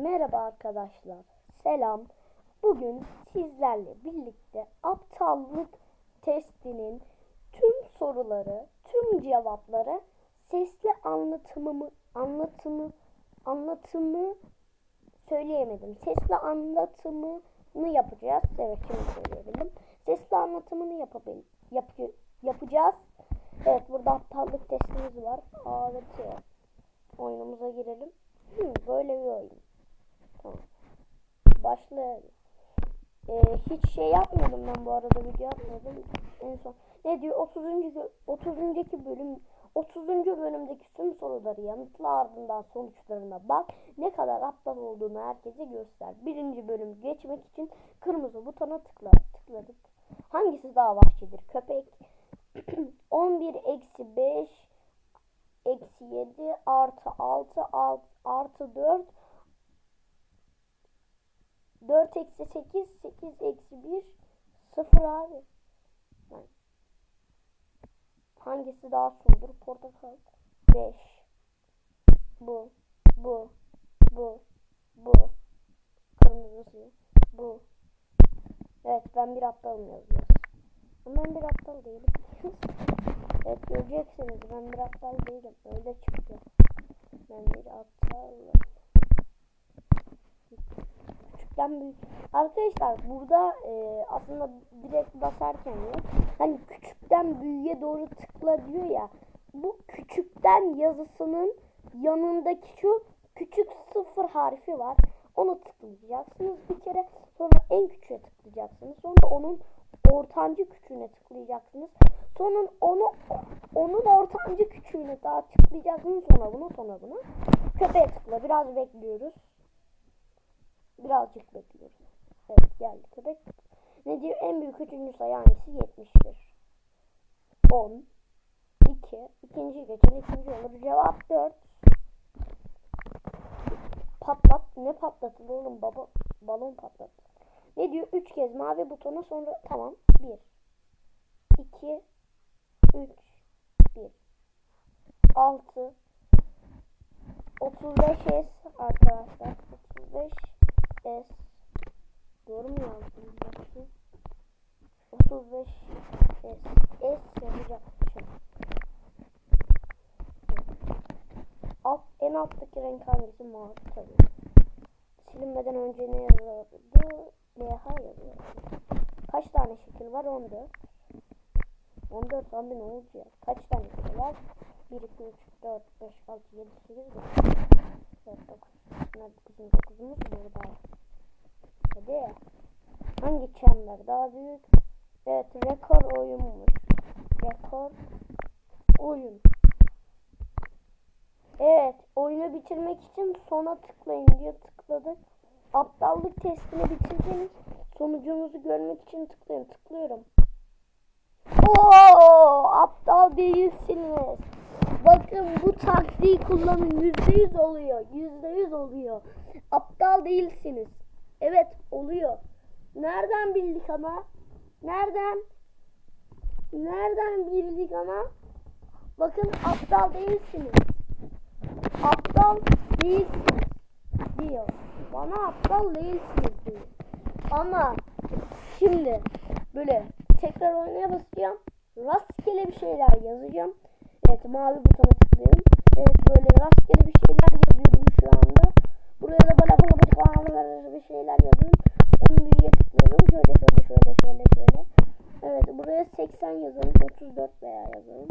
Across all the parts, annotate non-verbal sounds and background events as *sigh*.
Merhaba arkadaşlar. Selam. Bugün sizlerle birlikte aptallık testinin tüm soruları, tüm cevapları sesli anlatımımı anlatımı anlatımı söyleyemedim. Sesli anlatımını yapacağız. Evet şimdi söyleyebildim. Sesli anlatımını yapabil yap yapacağız. Evet burada aptallık testimiz var. A ve. Oyunumuza girelim. Hı, böyle bir oyun. Tamam. Başlayalım. Ee, hiç şey yapmadım ben bu arada video yapmadım. En son ne diyor 30. gö- 30. bölüm 30. bölümdeki tüm soruları yanıtla ardından sonuçlarına bak. Ne kadar aptal olduğunu herkese göster. Birinci bölüm geçmek için kırmızı butona tıkla. Tıkladık. Hangisi daha vahşidir? Köpek *clears throat* 11 eksi 5 eksi 7 artı 6 alt, artı 4 4 eksi 8 8 eksi 1 0 abi. Hangisi daha sundur? Portakal 5 bu bu bu bu kırmızısı bu evet ben bir aptalım yazıyoruz. Ben bir aptal değilim. *laughs* evet göreceksiniz ben bir aptal değilim. Öyle çıktı. Ben bir aptalım. Küçükten büyük. Arkadaşlar burada e, aslında direkt basarken yok. Hani küçükten büyüğe doğru tıkla diyor ya. Bu küçükten yazısının yanındaki şu küçük sıfır harfi var. Onu tıklayacaksınız bir kere. Sonra en küçüğe tıklayacaksınız. Sonra onun ortancı küçüğüne tıklayacaksınız. Sonra onu onun ortancı küçüğüne daha tıklayacaksınız. Sonra buna sonra buna. Köpeğe tıkla. Biraz bekliyoruz. Birazcık bekliyoruz. Evet geldi köpek. Ne diyor? En büyük üçüncü sayı hangisi? 71. 10. 2. İkinci geçen ikinci olur. Cevap 4. Patlat. Ne patlatılır oğlum? Baba, balon patlat. Ne diyor? 3 kez mavi butona sonra tamam. 1. 2. 3. 1. 6. 35 S arkadaşlar. 35 S. Doğru mu yazdım? Bakayım. 35 S. S yazacakmışım. Alt, en alttaki renk hangisi? Mavi tabii. Silinmeden önce ne yazıyordu? LH yazıyor. Kaç tane şekil var? 14. 14 abi ne olacak? Kaç tane şekil var? 1, 2, 3, 4, 5, 6, 7, 8, 9. Evet 9. Nerede bizim 9'umuz burada. Hadi. Hangi çember daha büyük? Evet rekor oyunmuş. Rekor oyun. Evet oyunu bitirmek için sona tıklayın diyor tıkladık. Aptallık testini bitirdiniz. Sonucunuzu görmek için tıklayın. Tıklıyorum. Oo, aptal değilsiniz. Bakın bu taktiği kullanın. Yüzde yüz oluyor. Yüzde yüz oluyor. Aptal değilsiniz. Evet oluyor. Nereden bildik ama? Nereden? Nereden bildik ama? Bakın aptal değilsiniz. Aptal değilsiniz diyor. Bana aptal değilsiniz diyor. Ama şimdi böyle tekrar oynaya basacağım. Rastgele bir şeyler yazacağım. Evet mavi butona tıklıyorum. Evet böyle rastgele bir şeyler yazıyorum şu anda. Buraya da bana bana bana bir şeyler yazıyorum. En büyüğe tıklıyorum. Şöyle şöyle şöyle şöyle şöyle. Evet buraya 80 yazalım. 34 veya yazalım.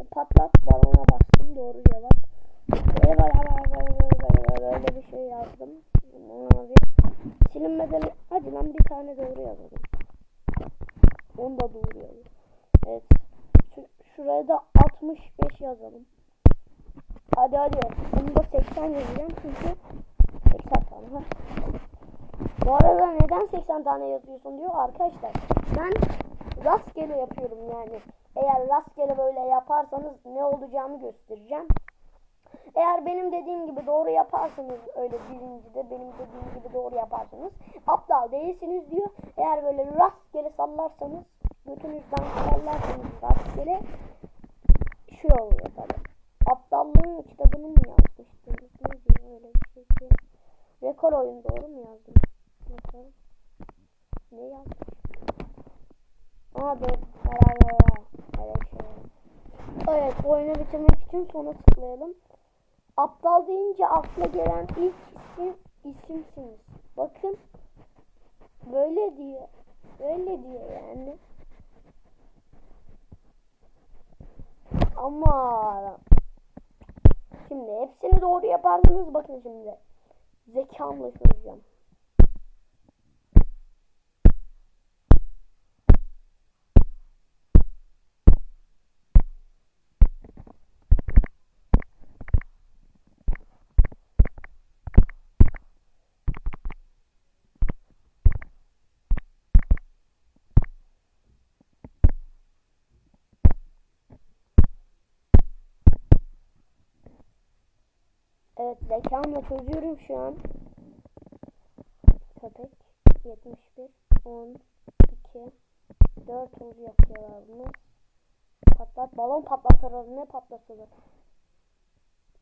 E, patlat balona bastım. Doğru cevap. Böyle böyle bir şey yazdım. Mavi. Silinmeden hadi lan bir tane doğru yazalım. Onu da doğru yazalım. Evet. Şu, şuraya da 65 yazalım. Hadi hadi. Bunu da 80 yazacağım çünkü 80 tane var. Bu arada neden 80 tane yazıyorsun diyor arkadaşlar. Ben rastgele yapıyorum yani. Eğer rastgele böyle yaparsanız ne olacağını göstereceğim. Eğer benim dediğim gibi doğru yaparsanız öyle birincide benim dediğim gibi doğru yaparsanız aptal değilsiniz diyor. Eğer böyle rastgele sallarsanız götünüzden sallarsanız rastgele şey oluyor tabi. Aptallığın kitabını mı yazmıştınız? Ne diyor öyle bir şey. Rekor oyun doğru mu yazdım? Bakalım. Ne yazmış? Aa. Evet şey. Evet oyunu bitirmek için sona tıklayalım. Aptal deyince akla gelen ilk isim isimsiniz. Bakın. Böyle diyor. Böyle diyor yani. Ama şimdi hepsini doğru yaparsanız bakın şimdi. Zekamla çözeceğim. Evet zekamla çözüyorum şu an. Köpek 71 10 2 4 olacak cevabımız. Patlat balon patlatır ne patlatılır?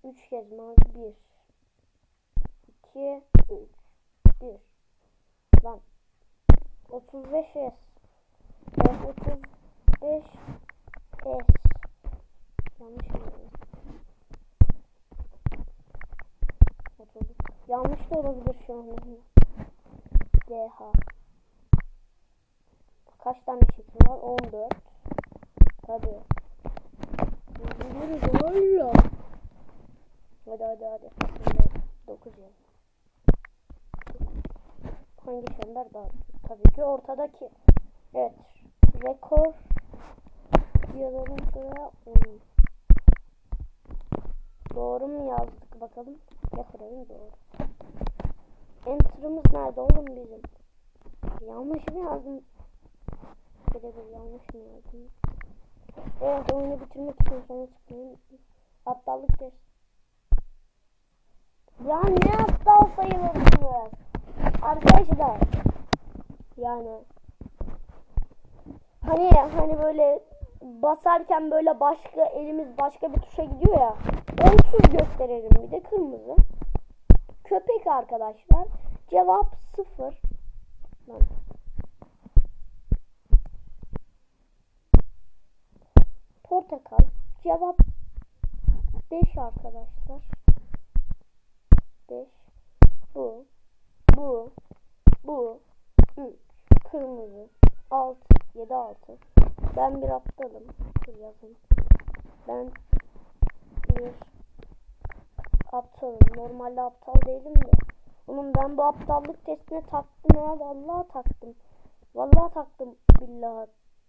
3 kez mavi 1 2 3 1 Lan 35 S Evet 35 S Yanlış mı? yazdım? Oturduk. Yanlış da olabilir şu an. DH. Kaç tane şekil var? 14. Tabii. Biliyoruz valla. Hadi hadi hadi. 9 yıl. Hangi çember daha? Tabii ki ortadaki. Evet. Rekor yazalım şuraya. 10. Doğru mu yazdık bakalım. Yaparım doğru. Enter'ımız nerede oğlum bizim? Yanlış mı yazdım? De bir yanlış mı yazdım? Evet oyunu bitirmek için sonra çıkmayın. Aptallık test. Ya ne aptal sayılırsınız? Arkadaşlar. Yani. Hani hani böyle basarken böyle başka elimiz başka bir tuşa gidiyor ya. Onsuz gösterelim bir de kırmızı. Köpek arkadaşlar. Cevap sıfır. Portakal. Cevap 5 arkadaşlar. 5. Bu. Bu. Bu. 3. Kırmızı. 6. 7 6. Ben bir aptalım. Dur yazayım. Ben bir aptalım. Normalde aptal değilim de. Oğlum ben bu aptallık testine taktım ya. Vallahi taktım. Vallahi taktım. Billahi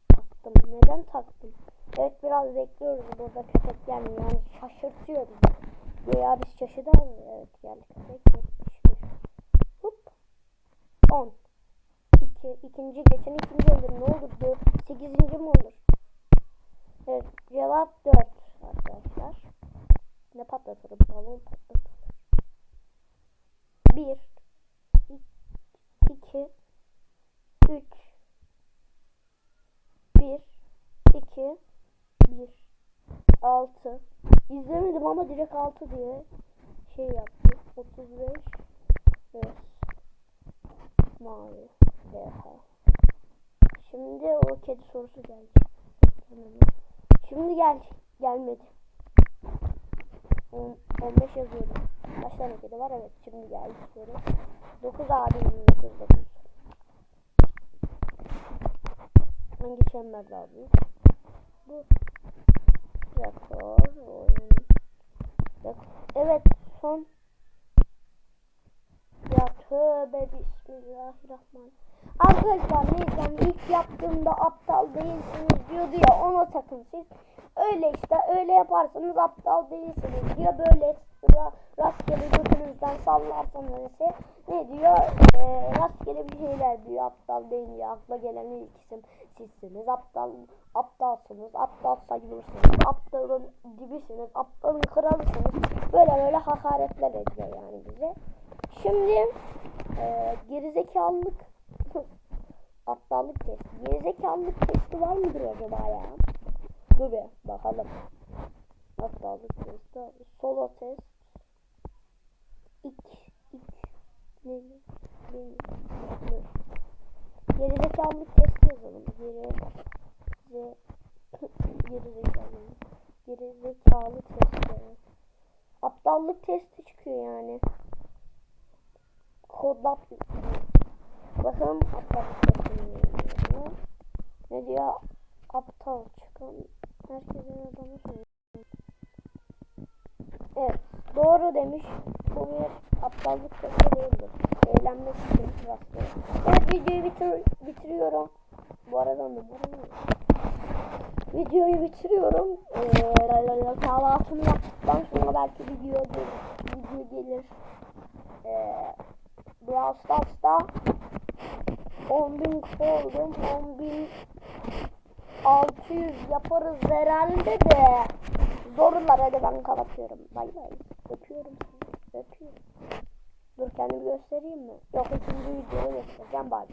taktım. Neden taktım? Evet biraz bekliyoruz burada köpek gelmiyor. Yani şaşırtıyor bizi. Ya biz şaşırdık. Evet geldi köpek. 71. Hop. 10. 2. ikinci geçen ikinci olur. Ne olur? 4. 8. mi olur? Evet cevap 4 arkadaşlar. Ne patlatırım? Balon patlatırım. 1 2 3 1 2 1 6 İzlemedim ama direkt 6 diye şey yaptım. 35 5 Mavi Şimdi o kedi sorusu geldi. Şimdi gel gelmedi. 10, 15 yazıyorum. Kaç tane kedi var? Evet şimdi geldi soru. 9 abi 29 9. Hangi çember daha? Bu. Rekor oyun. Evet son. Ya tövbe bismillahirrahmanirrahim. Arkadaşlar neyse ilk yaptığımda aptal değilsiniz diyordu ya ona takın siz. Öyle işte öyle yaparsanız aptal değilsiniz diyor. Böyle ra rastgele götünüzden sallarsanız ise ne diyor? Ee, rastgele bir şeyler diyor aptal deyince akla gelen ilk isim sizsiniz. Aptal aptalsınız. Aptal sayılırsınız. Aptalın dibisiniz. Aptalın kralısınız. Böyle böyle hakaretler ediyor yani bize. Şimdi e, gerizekalılık aptallık testi. Gerizekalılık testi var mıdır acaba ya? Dur bir bakalım. Aptallık testi. Solo test. İk, ik, Ne? Benim. Dur. Gerizekalılık testi yazalım. Geri ze gerizekalılık. Gerizekalı testi. Aptallık testi çıkıyor yani. Kodlap Bakalım testi ne diyor. Ne diyor? Aptal çıkan herkese adamı söylüyor. Evet. Doğru demiş. Bu bir aptallık testi değildir. Eğlenmek için rastgele. Evet videoyu bitir bitiriyorum. Bu arada numaram yok. Videoyu bitiriyorum. Ee, kahvaltımı yaptıktan sonra belki video gelir. Video gelir. Ee, Brawl Stars'ta 10.000 kupa oldum. 10.000 600 yaparız herhalde de. Zorlar hadi ben kapatıyorum. Bay bay. Öpüyorum sizi. Öpüyorum. Dur kendimi göstereyim mi? Yok ikinci videoda göstereceğim bay.